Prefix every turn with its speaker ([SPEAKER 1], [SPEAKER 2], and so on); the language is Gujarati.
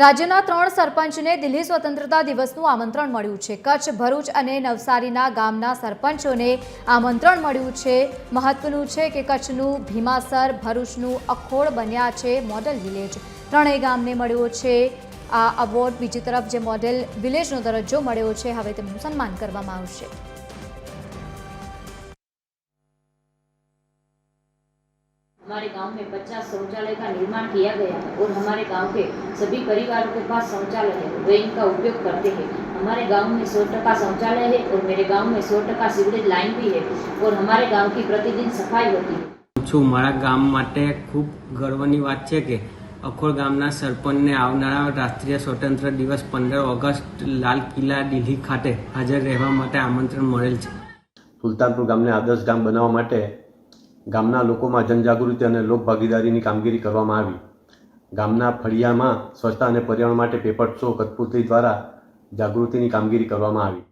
[SPEAKER 1] રાજ્યના ત્રણ સરપંચને દિલ્હી સ્વતંત્રતા દિવસનું આમંત્રણ મળ્યું છે. કચ્છ, ભરૂચ અને નવસારીના ગામના સરપંચોને આમંત્રણ મળ્યું છે. મહત્વનું છે કે કચ્છનું ભીમાસર, ભરૂચનું અખોડ બન્યા છે મોડલ વિલેજ. ત્રણેય ગામને મળ્યો છે. આ અવોર્ડ બીજી તરફ જે મોડેલ વિલેજનો દરજ્જો મળ્યો છે, હવે તેમનું સન્માન કરવામાં આવશે.
[SPEAKER 2] हमारे गांव में 50 शौचालय का निर्माण किया गया है और हमारे गांव के सभी परिवारों के पास शौचालय है वे इनका उपयोग करते हैं हमारे गांव में सौ टका शौचालय है और मेरे गांव में सौ टका सीवरेज लाइन भी है और हमारे गांव की प्रतिदिन सफाई होती है
[SPEAKER 3] છું મારા ગામ માટે ખૂબ ગર્વની વાત છે કે અખોડ ગામના સરપંચને આવનારા રાષ્ટ્રીય સ્વતંત્ર દિવસ પંદર ઓગસ્ટ લાલ કિલ્લા દિલ્હી ખાતે હાજર રહેવા માટે આમંત્રણ મળેલ છે
[SPEAKER 4] સુલતાનપુર ગામને આદર્શ ગામ બનાવવા માટે ગામના લોકોમાં જનજાગૃતિ અને લોકભાગીદારીની કામગીરી કરવામાં આવી. ગામના ફળિયામાં સ્વચ્છતા અને પર્યાવરણ માટે પેપર શો કઠપૂતળી દ્વારા જાગૃતિની કામગીરી કરવામાં આવી.